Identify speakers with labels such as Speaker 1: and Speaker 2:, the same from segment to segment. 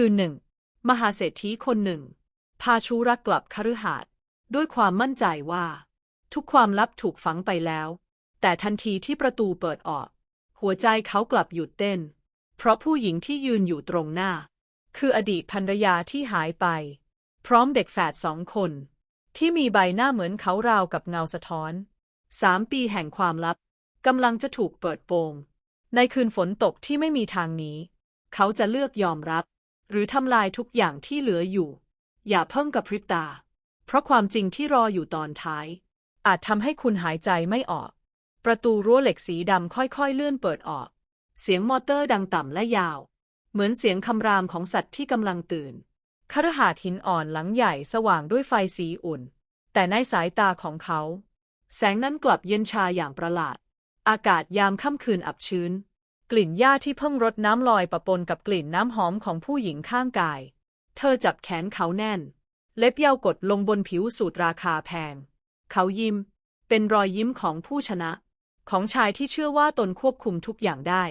Speaker 1: คือหนึ่ง มหาเศรษฐีคนหนึ่ง พาชูรักกลับคฤหาสน์ด้วยความมั่นใจว่า ทุกความลับถูกฝังไปแล้ว แต่ทันทีที่ประตูเปิดออก หัวใจเขากลับหยุดเต้น เพราะผู้หญิงที่ยืนอยู่ตรงหน้า คืออดีตภรรยาที่หายไป พร้อมเด็กแฝดสองคน ที่มีใบหน้าเหมือนเขาราวกับเงาสะท้อนสามปีแห่งความลับกำลังจะถูกเปิดโปง ในคืนฝนตกที่ไม่มีทางหนี้ เขาจะเลือกยอมรับ หรือทำลายทุกอย่างที่เหลืออยู่ อย่าเพิ่งกับพริบตา เพราะความจริงที่รออยู่ตอนท้าย อาจทำให้คุณหายใจไม่ออก ประตูรั้วเหล็กสีดำค่อยๆเลื่อนเปิดออก เสียงมอเตอร์ดังต่ำและยาว เหมือนเสียงคำรามของสัตว์ที่กำลังตื่นคฤหาสน์หินอ่อนหลังใหญ่สว่างด้วยไฟสีอุ่น แต่ในสายตาของเขา แสงนั้นกลับเย็นชาอย่างประหลาด อากาศยามค่ำคืนอับชื้น กลิ่นหญ้าที่เพิ่งรดน้ำลอยปะปนกับกลิ่นน้ำหอมของผู้หญิงข้างกาย เธอจับแขนเขาแน่น เล็บยาวกดลงบนผิวสูตรราคาแพง เขายิ้ม เป็นรอยยิ้มของผู้ชนะ ของชายที่เชื่อว่าตนควบคุมทุกอย่างได้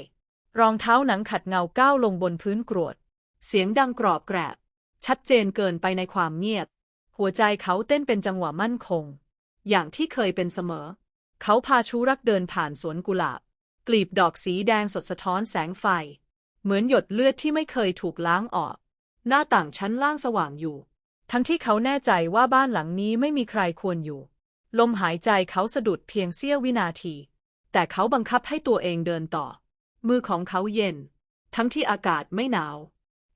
Speaker 1: รองเท้าหนังขัดเงาก้าวลงบนพื้นกรวด เสียงดังกรอบแกรบ ชัดเจนเกินไปในความเงียบ หัวใจเขาเต้นเป็นจังหวะมั่นคง อย่างที่เคยเป็นเสมอ เขาพาชูรักเดินผ่านสวนกุหลาบ กลีบดอกสีแดงสดสะท้อนแสงไฟ เหมือนหยดเลือดที่ไม่เคยถูกล้างออก หน้าต่างชั้นล่างสว่างอยู่ ทั้งที่เขาแน่ใจว่าบ้านหลังนี้ไม่มีใครควรอยู่ ลมหายใจเขาสะดุดเพียงเสี้ยววินาที แต่เขาบังคับให้ตัวเองเดินต่อ มือของเขาเย็น ทั้งที่อากาศไม่หนาว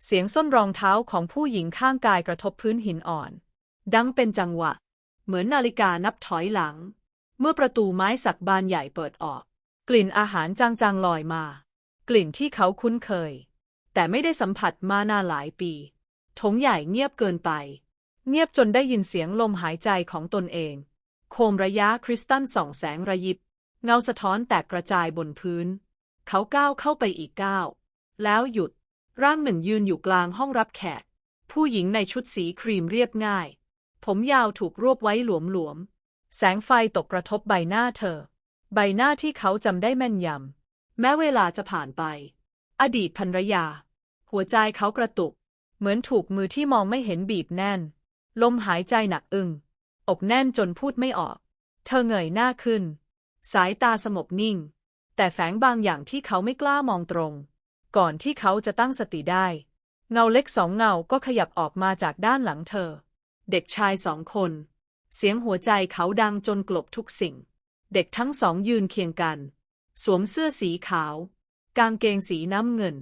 Speaker 1: เสียงส้นรองเท้าของผู้หญิงข้างกายกระทบพื้นหินอ่อน ดังเป็นจังหวะ เหมือนนาฬิกานับถอยหลัง เมื่อประตูไม้สักบานใหญ่เปิดออกก ลิ่นอาหารจางๆลอยมา กลิ่นที่เขาคุ้นเคย แต่ไม่ได้สัมผัสมานานหลายปีถงใหญ่เงียบเกินไป เงียบจนได้ยินเสียงลมหายใจของตนเอง โคมระยะคริสตัลส่องแสงระยิบ เงาสะท้อนแตกกระจายบนพื้น เขาก้าวเข้าไปอีกก้าว แล้วหยุด ร่างหนึ่งยืนอยู่กลางห้องรับแขก ผู้หญิงในชุดสีครีมเรียบง่าย ผมยาวถูกรวบไว้หลวมๆ แสงไฟตกกระทบใบหน้าเธอ ใบหน้าที่เขาจำได้แม่นยำแม้เวลาจะผ่านไป อดีตภรรยา หัวใจเขากระตุก เหมือนถูกมือที่มองไม่เห็นบีบแน่น ลมหายใจหนักอึ้งอกแน่นจนพูดไม่ออก เธอเงยหน้าขึ้น สายตาสงบนิ่ง แต่แฝงบางอย่างที่เขาไม่กล้ามองตรง ก่อนที่เขาจะตั้งสติได้ เงาเล็กสองเงาก็ขยับออกมาจากด้านหลังเธอ เด็กชายสองคน เสียงหัวใจเขาดังจนกลบทุกสิ่ง เด็กทั้งสองยืนเคียงกัน สวมเสื้อสีขาว กางเกงสีน้ำเงิน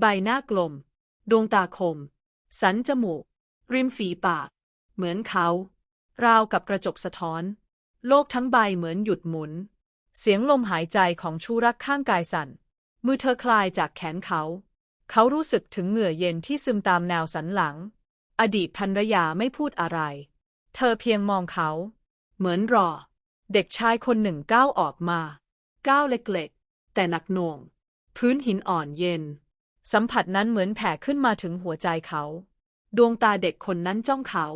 Speaker 1: ใบหน้ากลม ดวงตาคม สันจมูก ริมฝีปาก เหมือนเขา ราวกับกระจกสะท้อน โลกทั้งใบเหมือนหยุดหมุน เสียงลมหายใจของชูรักข้างกายสั่น มือเธอคลายจากแขนเขา เขารู้สึกถึงเหงื่อเย็นที่ซึมตามแนวสันหลัง อดีตภรรยาไม่พูดอะไร เธอเพียงมองเขา เหมือนรอ เด็กชายคนหนึ่งก้าวออกมา ก้าวเล็กๆ แต่หนักหน่วง พื้นหินอ่อนเย็น สัมผัสนั้นเหมือนแผ่ขึ้นมาถึงหัวใจเขา ดวงตาเด็กคนนั้นจ้องเขา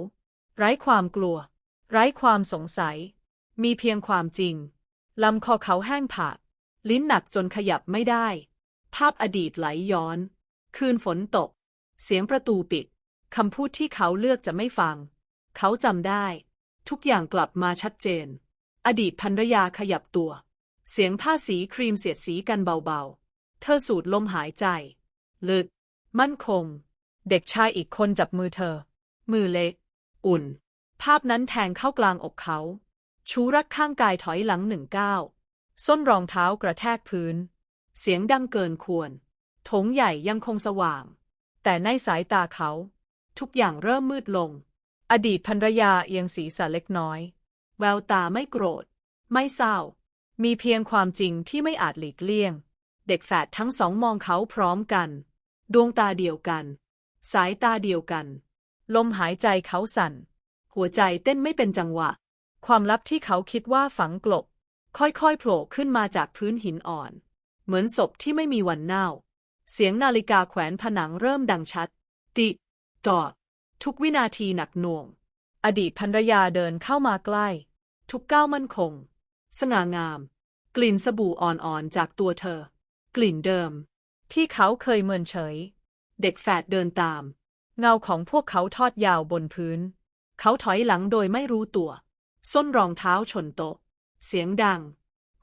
Speaker 1: ไร้ความกลัว ไร้ความสงสัย มีเพียงความจริง ลำคอเขาแห้งผาก ลิ้นหนักจนขยับไม่ได้ ภาพอดีตไหลย้อน คืนฝนตก เสียงประตูปิด คำพูดที่เขาเลือกจะไม่ฟัง เขาจำได้ ทุกอย่างกลับมาชัดเจน อดีตภรรยาขยับตัว เสียงผ้าสีครีมเสียดสีกันเบาๆ เธอสูดลมหายใจ ลึก มั่นคง เด็กชายอีกคนจับมือเธอ มือเล็ก อุ่น ภาพนั้นแทงเข้ากลางอกเขา ชูรักข้างกายถอยหลังหนึ่งก้าวส้นรองเท้ากระแทกพื้น เสียงดังเกินควรถงใหญ่ยังคงสว่าง แต่ในสายตาเขา ทุกอย่างเริ่มมืดลง อดีตภรรยาเอียงศีรษะเล็กน้อย แววตาไม่โกรธ ไม่เศร้า มีเพียงความจริงที่ไม่อาจหลีกเลี่ยง เด็กแฝดทั้งสองมองเขาพร้อมกัน ดวงตาเดียวกัน สายตาเดียวกัน ลมหายใจเขาสั่น หัวใจเต้นไม่เป็นจังหวะ ความลับที่เขาคิดว่าฝังกลบ ค่อยๆโผล่ขึ้นมาจากพื้นหินอ่อน เหมือนศพที่ไม่มีวันเน่า เสียงนาฬิกาแขวนผนังเริ่มดังชัด ติตอดทุกวินาทีหนักหน่วง อดีตภรรยาเดินเข้ามาใกล้ ทุกก้าวมั่นคง สง่างาม กลิ่นสบู่อ่อนๆจากตัวเธอ กลิ่นเดิม ที่เขาเคยเมินเฉย เด็กแฝดเดินตาม เงาของพวกเขาทอดยาวบนพื้น เขาถอยหลังโดยไม่รู้ตัว ส้นรองเท้าชนโต๊ะ เสียงดัง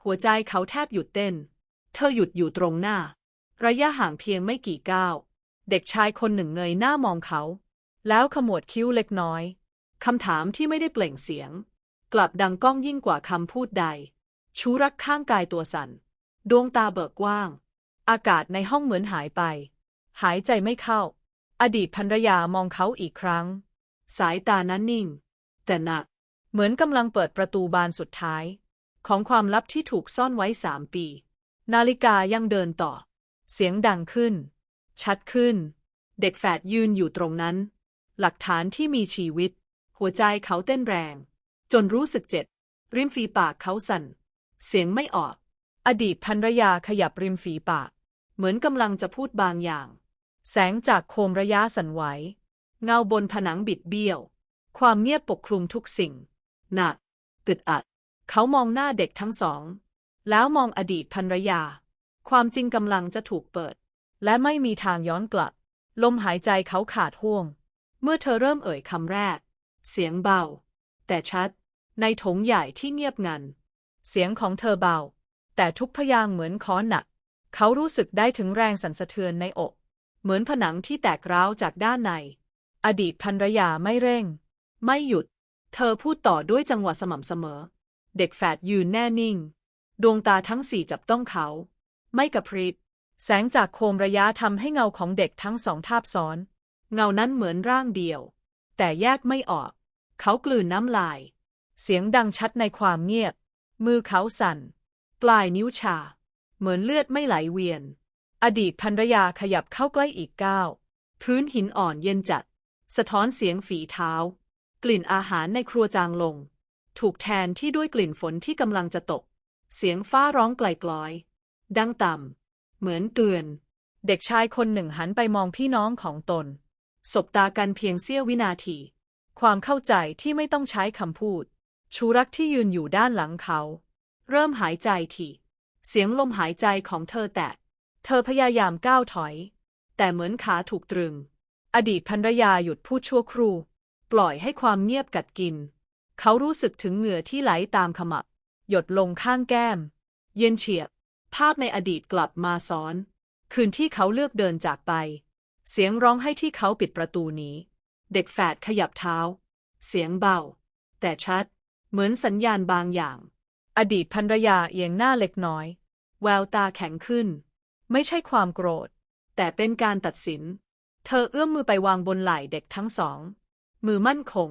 Speaker 1: หัวใจเขาแทบหยุดเต้น เธอหยุดอยู่ตรงหน้า ระยะห่างเพียงไม่กี่ก้าว เด็กชายคนหนึ่งเงยหน้ามองเขา แล้วขมวดคิ้วเล็กน้อยคำถามที่ไม่ได้เปล่งเสียง กลับดังก้องยิ่งกว่าคำพูดใด ชูรักข้างกายตัวสัน่น ดวงตาเบิกกว้าง อากาศในห้องเหมือนหายไป หายใจไม่เข้า อดีตภรรยามองเขาอีกครั้ง สายตานั้นนิ่ง แต่หนัก เหมือนกำลังเปิดประตูบานสุดท้าย ของความลับที่ถูกซ่อนไว้สามปี นาฬิกายังเดินต่อ เสียงดังขึ้น ชัดขึ้น เด็กแฝดยืนอยู่ตรงนั้น หลักฐานที่มีชีวิต หัวใจเขาเต้นแรง จนรู้สึกเจ็บ ริมฝีปากเขาสั่น เสียงไม่ออก อดีตภรรยาขยับริมฝีปาก เหมือนกำลังจะพูดบางอย่าง แสงจากโคมระยะสั่นไหว เงาบนผนังบิดเบี้ยว ความเงียบปกคลุมทุกสิ่ง หนักอึดอัด เขามองหน้าเด็กทั้งสอง แล้วมองอดีตภรรยา ความจริงกำลังจะถูกเปิด และไม่มีทางย้อนกลับ ลมหายใจเขาขาดห่วง เมื่อเธอเริ่มเอ่ยคำแรก เสียงเบา แต่ชัด ในโถงใหญ่ที่เงียบงัน เสียงของเธอเบา แต่ทุกพยางเหมือนค้อนหนัก เขารู้สึกได้ถึงแรงสั่นสะเทือนในอก เหมือนผนังที่แตกร้าวจากด้านใน อดีตภรรยาไม่เร่ง ไม่หยุด เธอพูดต่อด้วยจังหวะสม่ำเสมอ เด็กแฝดยืนแน่นิ่ง ดวงตาทั้งสี่จับต้องเขา ไม่กระพริบแสงจากโคมระยะทำให้เงาของเด็กทั้งสองทาบซ้อน เงานั้นเหมือนร่างเดียว แต่แยกไม่ออก เขากลืนน้ำลาย เสียงดังชัดในความเงียบ มือเขาสั่น ปลายนิ้วชา เหมือนเลือดไม่ไหลเวียน อดีตภรรยาขยับเข้าใกล้อีกก้าวพื้นหินอ่อนเย็นจัด สะท้อนเสียงฝีเท้า กลิ่นอาหารในครัวจางลง ถูกแทนที่ด้วยกลิ่นฝนที่กำลังจะตก เสียงฟ้าร้องไกลกลอย ดังต่ำ เหมือนเตือน เด็กชายคนหนึ่งหันไปมองพี่น้องของตน สบตากันเพียงเสี้ยววินาที ความเข้าใจที่ไม่ต้องใช้คำพูด ชูรักที่ยืนอยู่ด้านหลังเขา เริ่มหายใจถี่ เสียงลมหายใจของเธอแตกเธอพยายามก้าวถอย แต่เหมือนขาถูกตรึง อดีตภรรยาหยุดพูดชั่วครู่ ปล่อยให้ความเงียบกัดกิน เขารู้สึกถึงเหงื่อที่ไหลตามขมับ หยดลงข้างแก้ม เย็นเฉียบ ภาพในอดีตกลับมาซ้อน คืนที่เขาเลือกเดินจากไป เสียงร้องให้ที่เขาปิดประตูหนี้ เด็กแฝดขยับเท้า เสียงเบา แต่ชัด เหมือนสัญญาณบางอย่าง อดีตภรรยาเอียงหน้าเล็กน้อย แววตาแข็งขึ้น ไม่ใช่ความโกรธ แต่เป็นการตัดสิน เธอเอื้อมมือไปวางบนไหล่เด็กทั้งสอง มือมั่นคง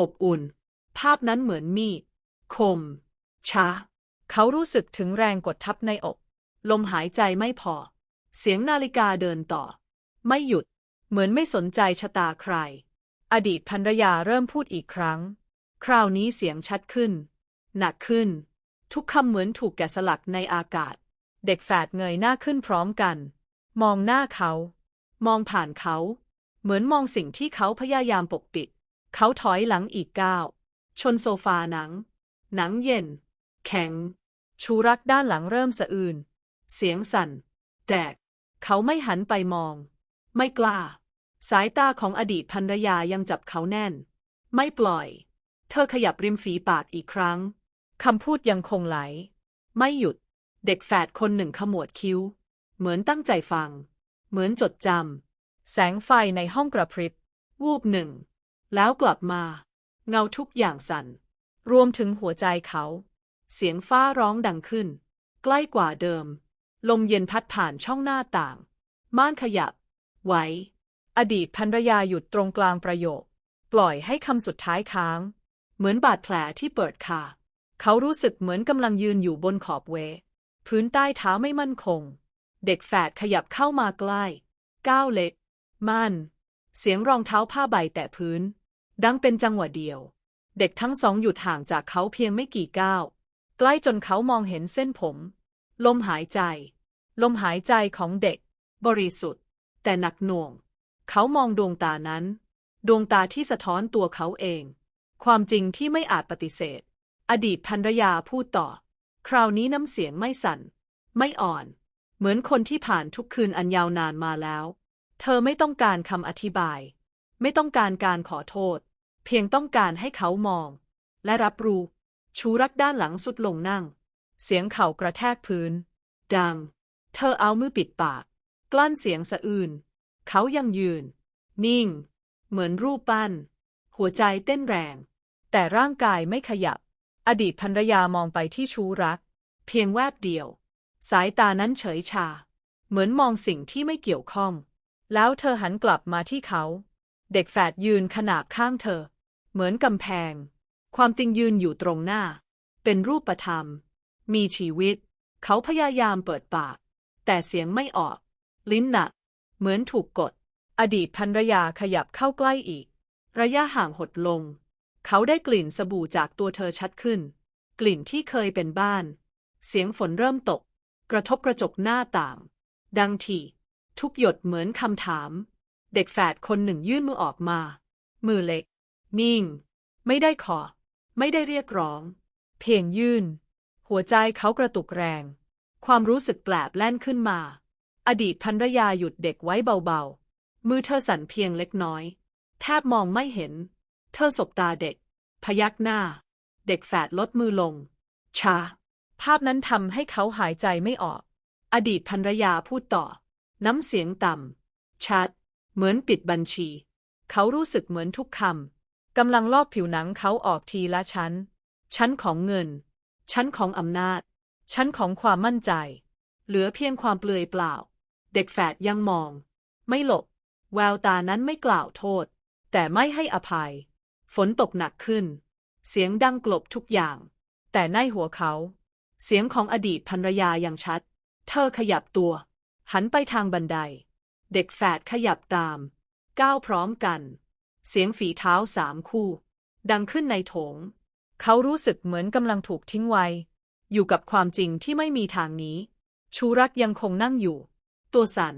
Speaker 1: อบอุ่น ภาพนั้นเหมือนมีดคม ช้า เขารู้สึกถึงแรงกดทับในอก ลมหายใจไม่พอ เสียงนาฬิกาเดินต่อ ไม่หยุด เหมือนไม่สนใจชะตาใคร อดีตภรรยาเริ่มพูดอีกครั้ง คราวนี้เสียงชัดขึ้น หนักขึ้น ทุกคำเหมือนถูกแกะสลักในอากาศ เด็กแฝดเงยหน้าขึ้นพร้อมกัน มองหน้าเขา มองผ่านเขา เหมือนมองสิ่งที่เขาพยายามปกปิด เขาถอยหลังอีกก้าวชนโซฟาหนัง หนังเย็น แข็ง ชูรักด้านหลังเริ่มสะอื้นเสียงสั่น แตก เขาไม่หันไปมอง ไม่กล้า สายตาของอดีตภรรยายังจับเขาแน่น ไม่ปล่อย เธอขยับริมฝีปากอีกครั้ง คำพูดยังคงไหล ไม่หยุด เด็กแฝดคนหนึ่งขมวดคิ้ว เหมือนตั้งใจฟัง เหมือนจดจำ แสงไฟในห้องกระพริบ วูบหนึ่ง แล้วกลับมา เงาทุกอย่างสั่น รวมถึงหัวใจเขา เสียงฟ้าร้องดังขึ้น ใกล้กว่าเดิม ลมเย็นพัดผ่านช่องหน้าต่าง ม่านขยับ ไหว อดีตภรรยาหยุดตรงกลางประโยค ปล่อยให้คำสุดท้ายค้าง เหมือนบาดแผลที่เปิดคาเขารู้สึกเหมือนกำลังยืนอยู่บนขอบเว พื้นใต้เท้าไม่มั่นคง เด็กแฝดขยับเข้ามาใกล้ ก้าวเล็ก มั่น เสียงรองเท้าผ้าใบแตะพื้น ดังเป็นจังหวะเดียว เด็กทั้งสองหยุดห่างจากเขาเพียงไม่กี่ก้าว ใกล้จนเขามองเห็นเส้นผม ลมหายใจ ลมหายใจของเด็ก บริสุทธิ์ แต่หนักหน่วง เขามองดวงตานั้น ดวงตาที่สะท้อนตัวเขาเอง ความจริงที่ไม่อาจปฏิเสธ อดีตภรรยาพูดต่อ คราวนี้น้ำเสียงไม่สั่น ไม่อ่อน เหมือนคนที่ผ่านทุกคืนอันยาวนานมาแล้ว เธอไม่ต้องการคำอธิบาย ไม่ต้องการการขอโทษ เพียงต้องการให้เขามอง และรับรู้ ชูรักด้านหลังสุดลงนั่ง เสียงเข่ากระแทกพื้น ดัง เธอเอามือปิดปาก กลั้นเสียงสะอื้น เขายังยืน นิ่ง เหมือนรูปปั้น หัวใจเต้นแรง แต่ร่างกายไม่ขยับ อดีตภรรยามองไปที่ชูรัก เพียงแวบเดียว สายตานั้นเฉยชา เหมือนมองสิ่งที่ไม่เกี่ยวข้อง แล้วเธอหันกลับมาที่เขา เด็กแฝดยืนขนาบข้างเธอ เหมือนกำแพง ความจริงยืนอยู่ตรงหน้า เป็นรูปธรรม มีชีวิต เขาพยายามเปิดปาก แต่เสียงไม่ออก ลิ้นหนัก เหมือนถูกกด อดีตภรรยาขยับเข้าใกล้อีก ระยะห่างหดลง เขาได้กลิ่นสบู่จากตัวเธอชัดขึ้น กลิ่นที่เคยเป็นบ้าน เสียงฝนเริ่มตก กระทบกระจกหน้าต่าง ดังทีทุกหยดเหมือนคำถาม เด็กแฝดคนหนึ่งยื่นมือออกมา มือเล็ก นิ่ง ไม่ได้ขอ ไม่ได้เรียกร้อง เพียงยื่น หัวใจเขากระตุกแรง ความรู้สึกแปลบแล่นขึ้นมา อดีตภรรยาหยุดเด็กไว้เบาๆ มือเธอสั่นเพียงเล็กน้อย แทบมองไม่เห็น เธอสบตาเด็ก พยักหน้า เด็กแฝดลดมือลง ชา ภาพนั้นทำให้เขาหายใจไม่ออก อดีตภรรยาพูดต่อ น้ำเสียงต่ำ ชัด เหมือนปิดบัญชี เขารู้สึกเหมือนทุกคำกำลังลอกผิวหนังเขาออกทีละชั้น ชั้นของเงิน ชั้นของอำนาจ ชั้นของความมั่นใจ เหลือเพียงความเปลือยเปล่า เด็กแฝดยังมอง ไม่หลบ แววตานั้นไม่กล่าวโทษ แต่ไม่ให้อภัย ฝนตกหนักขึ้น เสียงดังกลบทุกอย่าง แต่ในหัวเขา เสียงของอดีตภรรยายังชัด เธอขยับตัว หันไปทางบันได เด็กแฝดขยับตาม ก้าวพร้อมกัน เสียงฝีเท้าสามคู่ ดังขึ้นในโถง เขารู้สึกเหมือนกำลังถูกทิ้งไว้ อยู่กับความจริงที่ไม่มีทางนี้ ชูรักยังคงนั่งอยู่ ตัวสั่น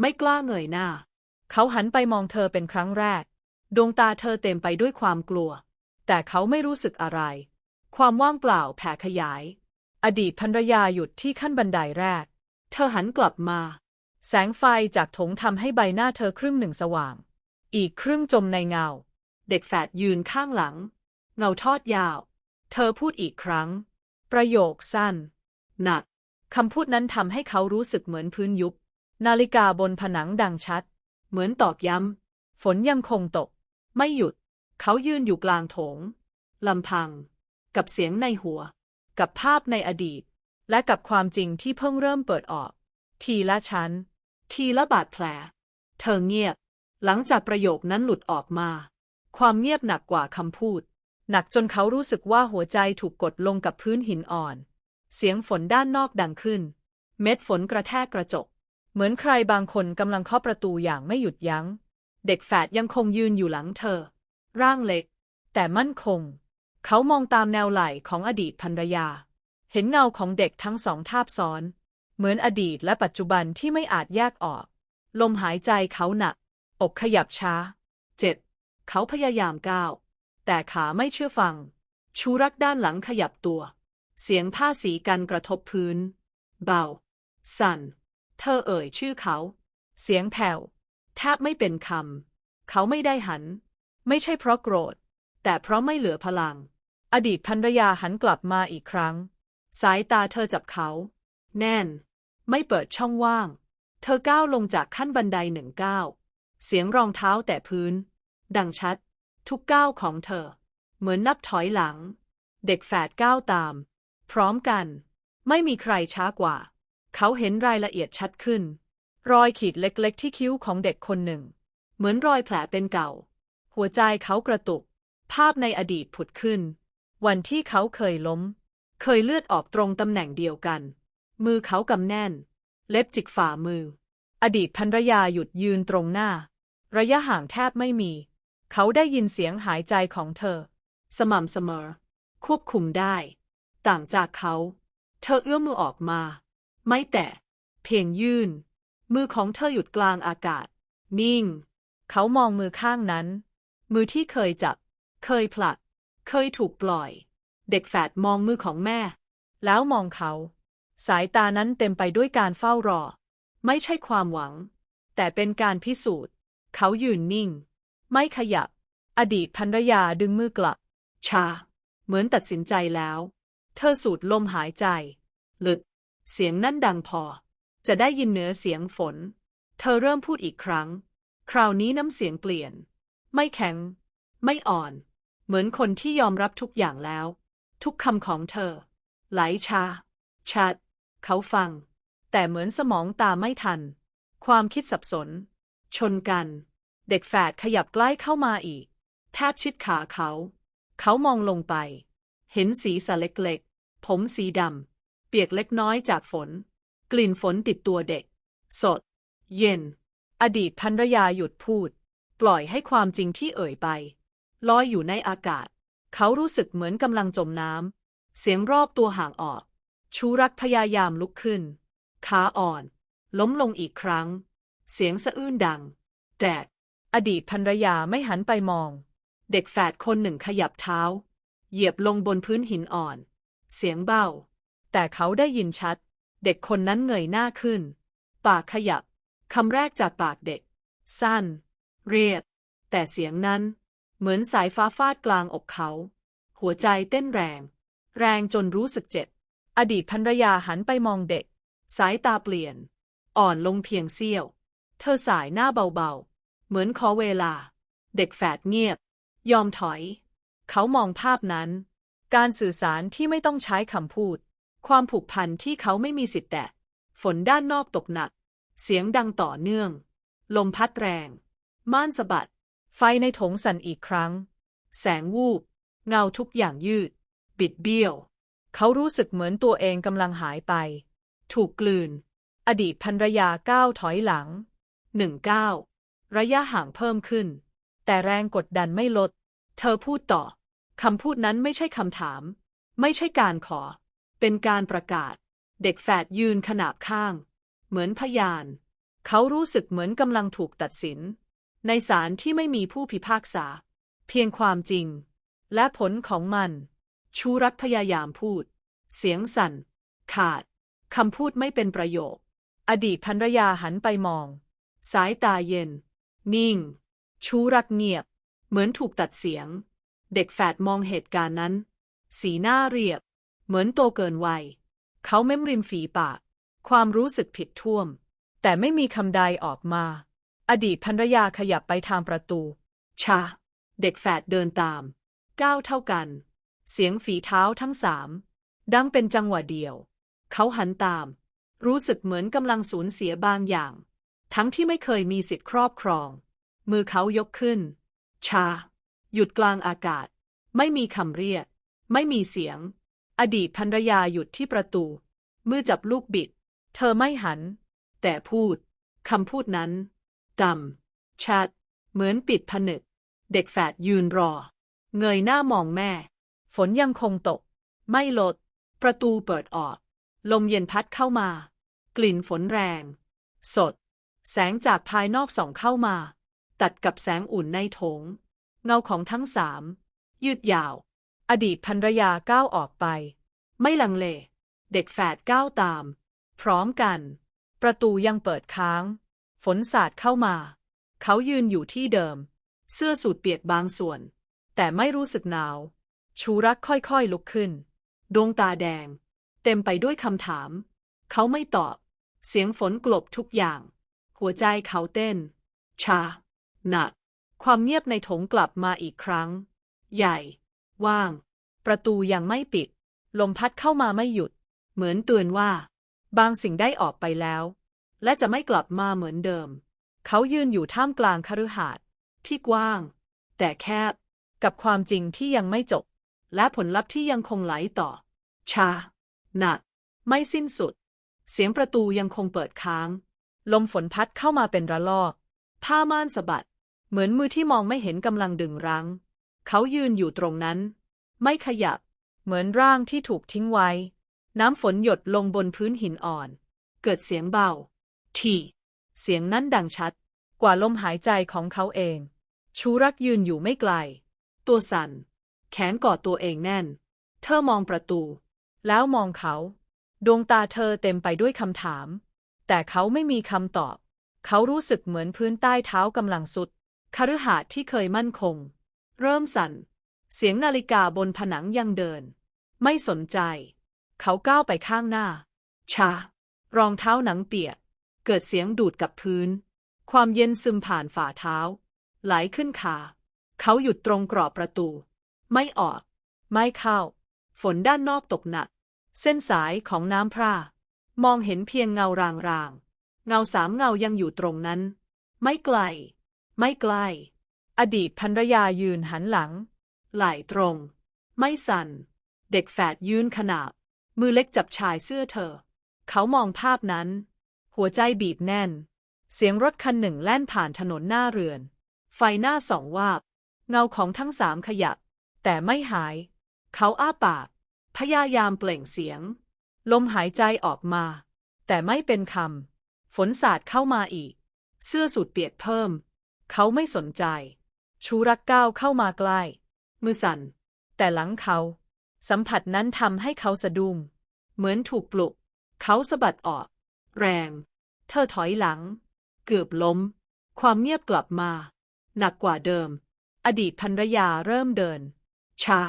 Speaker 1: ไม่กล้าเงยหน้า เขาหันไปมองเธอเป็นครั้งแรก ดวงตาเธอเต็มไปด้วยความกลัว แต่เขาไม่รู้สึกอะไร ความว่างเปล่าแผ่ขยาย อดีตภรรยาหยุดที่ขั้นบันไดแรก เธอหันกลับมา แสงไฟจากถงทำให้ใบหน้าเธอครึ่งหนึ่งสว่าง อีกครึ่งจมในเงา เด็กแฝดยืนข้างหลัง เงาทอดยาว เธอพูดอีกครั้ง ประโยคสั้น หนักคำพูดนั้นทำให้เขารู้สึกเหมือนพื้นยุบ นาฬิกาบนผนังดังชัด เหมือนตอกย้ำ ฝนยังคงตก ไม่หยุด เขายืนอยู่กลางโถงลำพัง กับเสียงในหัว กับภาพในอดีต และกับความจริงที่เพิ่งเริ่มเปิดออก ทีละชั้น ทีละบาดแผล เธอเงียบ หลังจากประโยคนั้นหลุดออกมา ความเงียบหนักกว่าคำพูด หนักจนเขารู้สึกว่าหัวใจถูกกดลงกับพื้นหินอ่อน เสียงฝนด้านนอกดังขึ้น เม็ดฝนกระแทกกระจก เหมือนใครบางคนกำลังเคาะประตูอย่างไม่หยุดยัง้ง เด็กแฝดยังคงยืนอยู่หลังเธอ ร่างเล็ก แต่มั่นคง เขามองตามแนวไหล่ของอดีตภรรยา เห็นเงาของเด็กทั้งสองทาบซ้อน เหมือนอดีตและปัจจุบันที่ไม่อาจแยกออก ลมหายใจเขาหนัก อกขยับช้า เจ็ดเขาพยายามก้าว แต่ขาไม่เชื่อฟัง ชูรักด้านหลังขยับตัว เสียงผ้าสีกันกระทบพื้น เบา สั่น เธอเอ่ยชื่อเขา เสียงแผ่วแทบไม่เป็นคำ เขาไม่ได้หัน ไม่ใช่เพราะโกรธ แต่เพราะไม่เหลือพลัง อดีตภรรยาหันกลับมาอีกครั้ง สายตาเธอจับเขา แน่น ไม่เปิดช่องว่าง เธอก้าวลงจากขั้นบันไดหนึ่งก้าวเสียงรองเท้าแต่พื้น ดังชัด ทุกก้าวของเธอ เหมือนนับถอยหลัง เด็กแฝดก้าวตาม พร้อมกัน ไม่มีใครช้ากว่า เขาเห็นรายละเอียดชัดขึ้น รอยขีดเล็กๆ ที่คิ้วของเด็กคนหนึ่ง เหมือนรอยแผลเป็นเก่า หัวใจเขากระตุก ภาพในอดีตผุดขึ้น วันที่เขาเคยล้ม เคยเลือดออกตรงตำแหน่งเดียวกัน มือเขากำแน่น เล็บจิกฝ่ามือ อดีตภรรยาหยุดยืนตรงหน้า ระยะห่างแทบไม่มี เขาได้ยินเสียงหายใจของเธอ สม่ำเสมอ ควบคุมได้ ต่างจากเขา เธอเอื้อมมือออกมา ไม่แตะเพียงยื่น มือของเธอหยุดกลางอากาศ นิ่ง เขามองมือข้างนั้น มือที่เคยจับ เคยผลัก เคยถูกปล่อย เด็กแฝดมองมือของแม่ แล้วมองเขา สายตานั้นเต็มไปด้วยการเฝ้ารอ ไม่ใช่ความหวัง แต่เป็นการพิสูจน์ เขายืนนิ่ง ไม่ขยับ อดีตภรรยาดึงมือกลับ ชา เหมือนตัดสินใจแล้ว เธอสูดลมหายใจ ลึก เสียงนั่นดังพอ จะได้ยินเนื้อเสียงฝน เธอเริ่มพูดอีกครั้ง คราวนี้น้ำเสียงเปลี่ยน ไม่แข็ง ไม่อ่อน เหมือนคนที่ยอมรับทุกอย่างแล้ว ทุกคำของเธอ ไหลชา ชัด เขาฟัง แต่เหมือนสมองตาไม่ทัน ความคิดสับสน ชนกัน เด็กแฝดขยับใกล้เข้ามาอีก แทบชิดขาเขา เขามองลงไป เห็นสีสะเล็กๆ ผมสีดำ ปียกเล็กน้อยจากฝน กลิ่นฝนติดตัวเด็ก สด เย็น อดีตภรรยาหยุดพูด ปล่อยให้ความจริงที่เอ่ยไป ลอยอยู่ในอากาศ เขารู้สึกเหมือนกำลังจมน้ำ เสียงรอบตัวห่างออก ชูรักพยายามลุกขึ้น ขาอ่อน ล้มลงอีกครั้ง เสียงสะอื้นดัง แต่อดีตภรรยาไม่หันไปมอง เด็กแฝดคนหนึ่งขยับเท้า เหยียบลงบนพื้นหินอ่อน เสียงเบา แต่เขาได้ยินชัด เด็กคนนั้นเงยหน้าขึ้น ปากขยับ คำแรกจากปากเด็ก สั้น เรียด แต่เสียงนั้น เหมือนสายฟ้าฟาดกลางอกเขา หัวใจเต้นแรง แรงจนรู้สึกเจ็บ อดีตภรรยาหันไปมองเด็ก สายตาเปลี่ยน อ่อนลงเพียงเสี้ยว เธอสายหน้าเบาๆ เหมือนขอเวลา เด็กแฝดเงียบ ยอมถอย เขามองภาพนั้น การสื่อสารที่ไม่ต้องใช้คำพูด ความผูกพันที่เขาไม่มีสิทธิ์แตะ ฝนด้านนอกตกหนัก เสียงดังต่อเนื่อง ลมพัดแรง ม่านสะบัด ไฟในถงสั่นอีกครั้ง แสงวูบ เงาทุกอย่างยืด บิดเบี้ยว เขารู้สึกเหมือนตัวเองกำลังหายไป ถูกกลืน อดีตภรรยาก้าวถอยหลังหนึ่งก้าวระยะห่างเพิ่มขึ้น แต่แรงกดดันไม่ลด เธอพูดต่อ คำพูดนั้นไม่ใช่คำถาม ไม่ใช่การขอ เป็นการประกาศ เด็กแฝดยืนขนาบข้าง เหมือนพยาน เขารู้สึกเหมือนกำลังถูกตัดสิน ในศาลที่ไม่มีผู้พิพากษา เพียงความจริง และผลของมัน ชูรักพยายามพูด เสียงสั่น ขาดคำพูดไม่เป็นประโยค อดีตภรรยาหันไปมอง สายตาเย็น นิ่ง ชูรักเงียบ เหมือนถูกตัดเสียง เด็กแฝดมองเหตุการณ์นั้น สีหน้าเรียบ เหมือนโตเกินวัย เขาเม้มริมฝีปาก ความรู้สึกผิดท่วม แต่ไม่มีคำใดออกมา อดีตภรรยาขยับไปทางประตู ชา เด็กแฝดเดินตาม ก้าวเท่ากัน เสียงฝีเท้าทั้งสาม ดังเป็นจังหวะเดียว เขาหันตาม รู้สึกเหมือนกำลังสูญเสียบางอย่าง ทั้งที่ไม่เคยมีสิทธิ์ครอบครอง มือเขายกขึ้น ชา หยุดกลางอากาศ ไม่มีคำเรียก ไม่มีเสียง อดีตภรรยาหยุดที่ประตู มือจับลูกบิด เธอไม่หัน แต่พูด คำพูดนั้นดำชัด เหมือนปิดผนึก เด็กแฝดยืนรอ เงยหน้ามองแม่ ฝนยังคงตก ไม่ลด ประตูเปิดออก ลมเย็นพัดเข้ามา กลิ่นฝนแรง สด แสงจากภายนอกส่องเข้ามา ตัดกับแสงอุ่นในโถง เงาของทั้งสาม ยืดยาว อดีตภรรยาก้าวออกไป ไม่ลังเล เด็กแฝดก้าวตาม พร้อมกัน ประตูยังเปิดค้าง ฝนสาดเข้ามา เขายืนอยู่ที่เดิม เสื้อสูทเปียกบางส่วน แต่ไม่รู้สึกหนาว ชูรักค่อยๆลุกขึ้น ดวงตาแดง เต็มไปด้วยคำถาม เขาไม่ตอบ เสียงฝนกลบทุกอย่าง หัวใจเขาเต้น ชา หนัก ความเงียบในถงกลับมาอีกครั้ง ใหญ่ ว่าง ประตูยังไม่ปิด ลมพัดเข้ามาไม่หยุด เหมือนเตือนว่า บางสิ่งได้ออกไปแล้ว และจะไม่กลับมาเหมือนเดิม เขายืนอยู่ท่ามกลางคฤหาสน์ที่กว้าง แต่แคบ กับความจริงที่ยังไม่จบ และผลลัพธ์ที่ยังคงไหลต่อ ชา หนัก ไม่สิ้นสุด เสียงประตูยังคงเปิดค้าง ลมฝนพัดเข้ามาเป็นระลอก ผ้าม่านสะบัด เหมือนมือที่มองไม่เห็นกำลังดึงรั้ง เขายืนอยู่ตรงนั้น ไม่ขยับ เหมือนร่างที่ถูกทิ้งไว้ น้ำฝนหยดลงบนพื้นหินอ่อน เกิดเสียงเบา ที่เสียงนั้นดังชัด กว่าลมหายใจของเขาเอง ชูรักยืนอยู่ไม่ไกล ตัวสั่น แขนกอดตัวเองแน่น เธอมองประตู แล้วมองเขา ดวงตาเธอเต็มไปด้วยคำถาม แต่เขาไม่มีคำตอบ เขารู้สึกเหมือนพื้นใต้เท้ากำลังสุดคฤหาสน์ที่เคยมั่นคง เริ่มสั่น เสียงนาฬิกาบนผนังยังเดิน ไม่สนใจ เขาก้าวไปข้างหน้า ชารองเท้าหนังเปียก เกิดเสียงดูดกับพื้น ความเย็นซึมผ่านฝ่าเท้า ไหลขึ้นขา เขาหยุดตรงกรอบประตู ไม่ออก ไม่เข้า ฝนด้านนอกตกหนัก เส้นสายของน้ำพร่ามองเห็นเพียงเงารางๆ เงาสามเงายังอยู่ตรงนั้น ไม่ไกล ไม่ไกล อดีตภรรยายืนหันหลัง ไหล่ตรง ไม่สั่น เด็กแฝดยืนขนาบ มือเล็กจับชายเสื้อเธอ เขามองภาพนั้น หัวใจบีบแน่น เสียงรถคันหนึ่งแล่นผ่านถนนหน้าเรือน ไฟหน้าสองวาบ เงาของทั้งสามขยับ แต่ไม่หาย เขาอ้าปาก พยายามเปล่งเสียง ลมหายใจออกมา แต่ไม่เป็นคำฝนสาดเข้ามาอีก เสื้อสูทเปียกเพิ่ม เขาไม่สนใจ ชูรักก้าวเข้ามาใกล้ มือสั่น แต่หลังเขา สัมผัสนั้นทำให้เขาสะดุ้งเหมือนถูกปลุก เขาสะบัดออก แรง เธอถอยหลัง เกือบล้ม ความเงียบกลับมา หนักกว่าเดิม อดีตภรรยาเริ่มเดิน ชา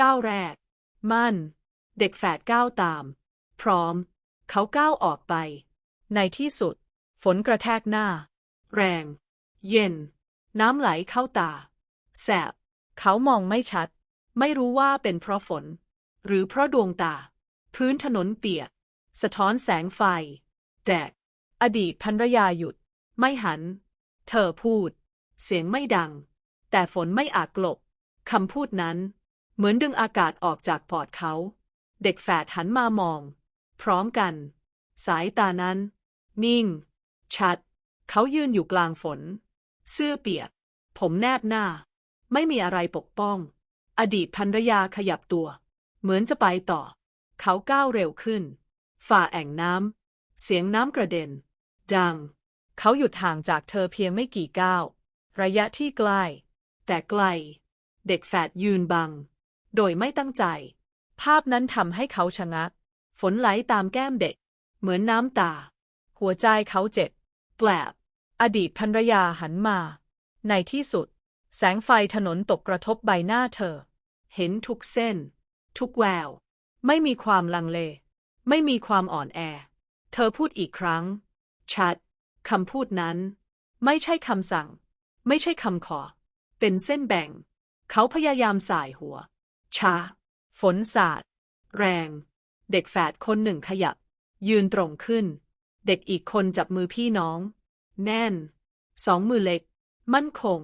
Speaker 1: ก้าวแรก มั่น เด็กแฝดก้าวตาม พร้อม เขาก้าวออกไป ในที่สุด ฝนกระแทกหน้า แรง เย็น น้ำไหลเข้าตา แสบ เขามองไม่ชัด ไม่รู้ว่าเป็นเพราะฝน หรือเพราะดวงตา พื้นถนนเปียก สะท้อนแสงไฟ แดกอดีตภรรยาหยุด ไม่หัน เธอพูด เสียงไม่ดัง แต่ฝนไม่อาจกลบคำพูดนั้น เหมือนดึงอากาศออกจากปอดเขา เด็กแฝดหันมามอง พร้อมกัน สายตานั้น นิ่ง ชัด เขายืนอยู่กลางฝน เสื้อเปียก ผมแนบหน้า ไม่มีอะไรปกป้อง อดีตภรรยาขยับตัว เหมือนจะไปต่อ เขาก้าวเร็วขึ้น ฝ่าแอ่งน้ำ เสียงน้ำกระเด็น ดัง เขาหยุดห่างจากเธอเพียงไม่กี่ก้าว ระยะที่ใกล้ แต่ไกล เด็กแฝดยืนบัง โดยไม่ตั้งใจ ภาพนั้นทำให้เขาชะงัก ฝนไหลตามแก้มเด็ก เหมือนน้ำตา หัวใจเขาเจ็บ แปลบ อดีตภรรยาหันมา ในที่สุด แสงไฟถนนตกกระทบใบหน้าเธอ เห็นทุกเส้น ทุกแวว ไม่มีความลังเล ไม่มีความอ่อนแอ เธอพูดอีกครั้ง ชัดคำพูดนั้น ไม่ใช่คำสั่ง ไม่ใช่คำขอ เป็นเส้นแบ่ง เขาพยายามสายหัว ช้า ฝนสาด แรง เด็กแฝดคนหนึ่งขยับ ยืนตรงขึ้น เด็กอีกคนจับมือพี่น้อง แน่น สองมือเล็ก มั่นคง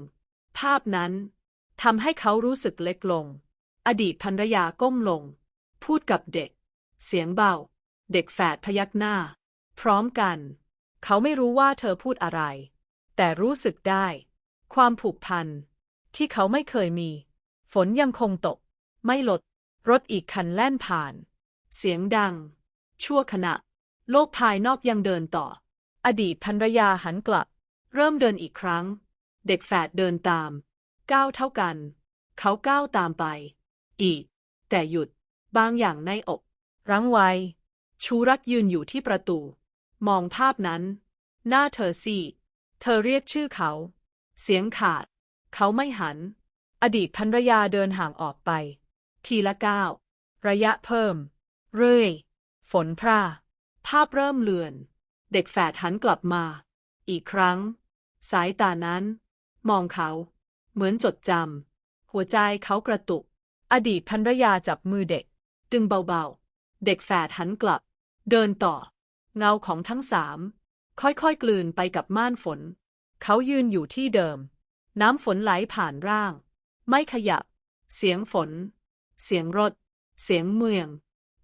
Speaker 1: ภาพนั้นทำให้เขารู้สึกเล็กลง อดีตภรรยาก้มลง พูดกับเด็ก เสียงเบา เด็กแฝดพยักหน้า พร้อมกัน เขาไม่รู้ว่าเธอพูดอะไร แต่รู้สึกได้ ความผูกพัน ที่เขาไม่เคยมี ฝนยังคงตก ไม่ลด รถอีกคันแล่นผ่าน เสียงดัง ชั่วขณะ โลกภายนอกยังเดินต่อ อดีตภรรยาหันกลับ เริ่มเดินอีกครั้ง เด็กแฝดเดินตาม ก้าวเท่ากัน เขาก้าวตามไป อีก แต่หยุด บางอย่างในอก รั้งไว้ ชูรักยืนอยู่ที่ประตู มองภาพนั้น หน้าเธอซีเธอเรียกชื่อเขา เสียงขาด เขาไม่หัน อดีตภรรยาเดินห่างออกไป ทีละก้าว ระยะเพิ่ม เรื่อย ฝนพร่า ภาพเริ่มเลือน เด็กแฝดหันกลับมา อีกครั้ง สายตานั้น มองเขา เหมือนจดจำหัวใจเขากระตุก อดีตภรรยาจับมือเด็ก ดึงเบาๆ เด็กแฝดหันกลับ เดินต่อ เงาของทั้งสาม ค่อยๆ กลืนไปกับม่านฝน เขายืนอยู่ที่เดิม น้ำฝนไหลผ่านร่าง ไม่ขยับ เสียงฝน เสียงรถ เสียงเมือง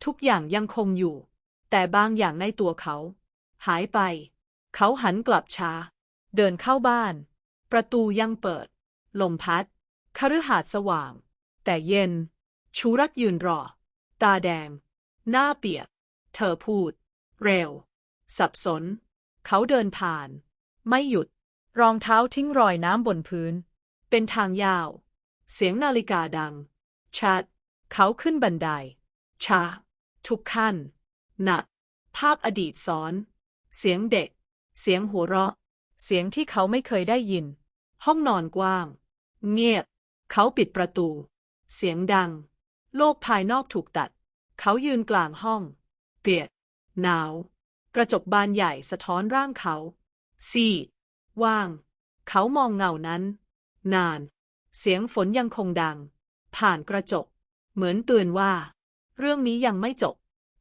Speaker 1: ทุกอย่างยังคงอยู่ แต่บางอย่างในตัวเขา หายไป เขาหันกลับช้า เดินเข้าบ้าน ประตูยังเปิด ลมพัดคฤหาสน์สว่าง แต่เย็น ชูรักยืนรอ ตาแดง หน้าเปียก เธอพูด เร็ว สับสน เขาเดินผ่าน ไม่หยุด รองเท้าทิ้งรอยน้ำบนพื้น เป็นทางยาว เสียงนาฬิกาดัง ชัด เขาขึ้นบันไดช้าทุกขั้นหนัก ภาพอดีตซ้อน เสียงเด็ก เสียงหัวเราะ เสียงที่เขาไม่เคยได้ยิน ห้องนอนกว้าง เงียบ เขาปิดประตู เสียงดัง โลกภายนอกถูกตัด เขายืนกลางห้อง เปียกหนาว กระจกบานใหญ่สะท้อนร่างเขา ซีดว่าง เขามองเงานั้น นาน เสียงฝนยังคงดัง ผ่านกระจก เหมือนเตือนว่า เรื่องนี้ยังไม่จบ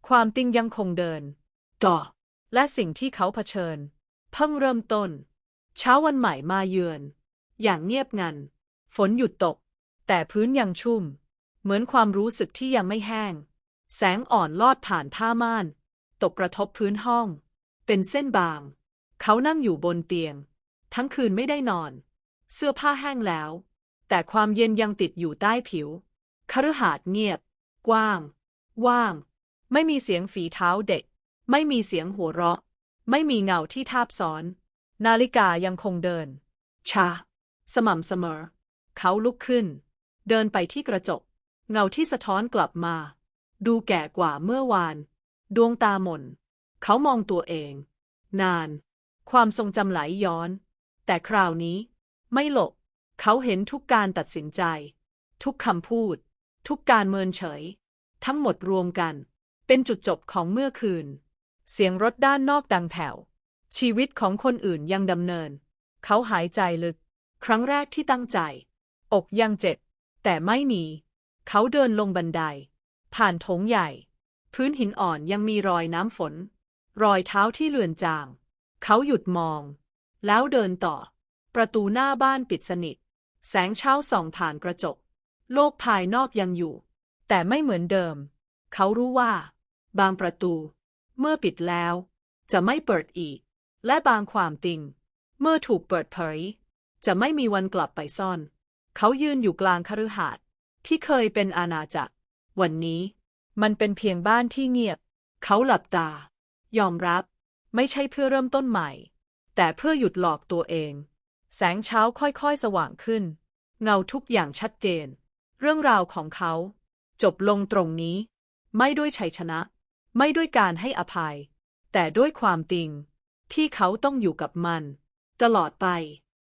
Speaker 1: ความติงยังคงเดิน ต่อ และสิ่งที่เขาเผชิญ เพิ่งเริ่มต้น เช้าวันใหม่มาเยือน อย่างเงียบงัน ฝนหยุดตก แต่พื้นยังชุ่ม เหมือนความรู้สึกที่ยังไม่แห้ง แสงอ่อนลอดผ่านผ้าม่าน ตกกระทบพื้นห้อง เป็นเส้นบาง เขานั่งอยู่บนเตียง ทั้งคืนไม่ได้นอน เสื้อผ้าแห้งแล้ว แต่ความเย็นยังติดอยู่ใต้ผิวคฤหาสน์เงียบ กว้าง ว่าง ไม่มีเสียงฝีเท้าเด็ก ไม่มีเสียงหัวเราะ ไม่มีเงาที่ทาบซ้อน นาฬิกายังคงเดิน ชา สม่ำเสมอ เขาลุกขึ้น เดินไปที่กระจก เงาที่สะท้อนกลับมา ดูแก่กว่าเมื่อวาน ดวงตาหม่น เขามองตัวเอง นาน ความทรงจำไหลย้อน แต่คราวนี้ ไม่หลบ เขาเห็นทุกการตัดสินใจ ทุกคำพูด ทุกการเมินเฉย ทั้งหมดรวมกัน เป็นจุดจบของเมื่อคืน เสียงรถด้านนอกดังแผ่ว ชีวิตของคนอื่นยังดำเนิน เขาหายใจลึก ครั้งแรกที่ตั้งใจ อกยังเจ็บ แต่ไม่หนี เขาเดินลงบันได ผ่านโถงใหญ่ พื้นหินอ่อนยังมีรอยน้ำฝน รอยเท้าที่เลือนจาง เขาหยุดมอง แล้วเดินต่อ ประตูหน้าบ้านปิดสนิท แสงเช้าส่องผ่านกระจก โลกภายนอกยังอยู่ แต่ไม่เหมือนเดิม เขารู้ว่า บางประตู เมื่อปิดแล้ว จะไม่เปิดอีก และบางความติง เมื่อถูกเปิดเผย จะไม่มีวันกลับไปซ่อน เขายืนอยู่กลางคฤหาสน์ที่เคยเป็นอาณาจักร วันนี้ มันเป็นเพียงบ้านที่เงียบ เขาหลับตา ยอมรับ ไม่ใช่เพื่อเริ่มต้นใหม่ แต่เพื่อหยุดหลอกตัวเอง แสงเช้าค่อยๆ สว่างขึ้น เงาทุกอย่างชัดเจน เรื่องราวของเขา จบลงตรงนี้ ไม่ด้วยชัยชนะ ไม่ด้วยการให้อภัย แต่ด้วยความจริง ที่เขาต้องอยู่กับมัน ตลอดไป